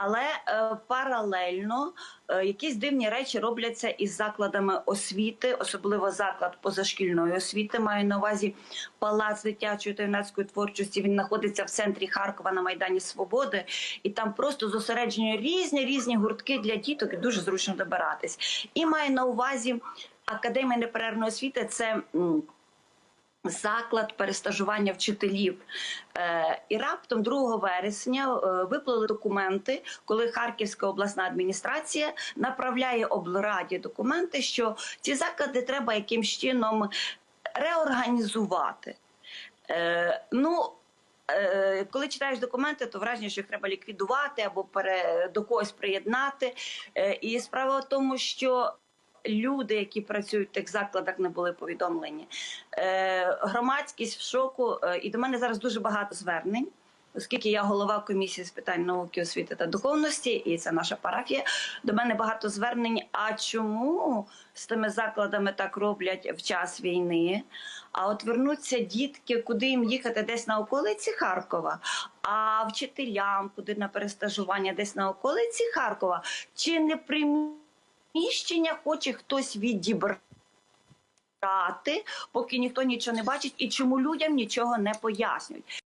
Але е, паралельно е, якісь дивні речі робляться із закладами освіти, особливо заклад позашкільної освіти. Маю на увазі палац дитячої та юнацької творчості. Він знаходиться в центрі Харкова на майдані Свободи, і там просто зосереджені різні різні гуртки для діток. і Дуже зручно добиратись. І маю на увазі академія неперервної освіти. Це заклад перестажування вчителів. Е, і раптом 2 вересня е, виплили документи, коли Харківська обласна адміністрація направляє облраді документи, що ці заклади треба якимсь чином реорганізувати. Е, ну, коли читаєш документи, то враження, що їх треба ліквідувати або пере, до когось приєднати. І справа в тому, що люди, які працюють в тих закладах, не були повідомлені. Е, громадськість в шоку, е, і до мене зараз дуже багато звернень. Оскільки я голова комісії з питань науки, освіти та духовності, і це наша парафія, до мене багато звернень. А чому з тими закладами так роблять в час війни? А от вернуться дітки, куди їм їхати десь на околиці Харкова, а вчителям куди на перестажування десь на околиці Харкова, чи не приміщення хоче хтось відібрати? поки ніхто нічого не бачить, і чому людям нічого не пояснюють.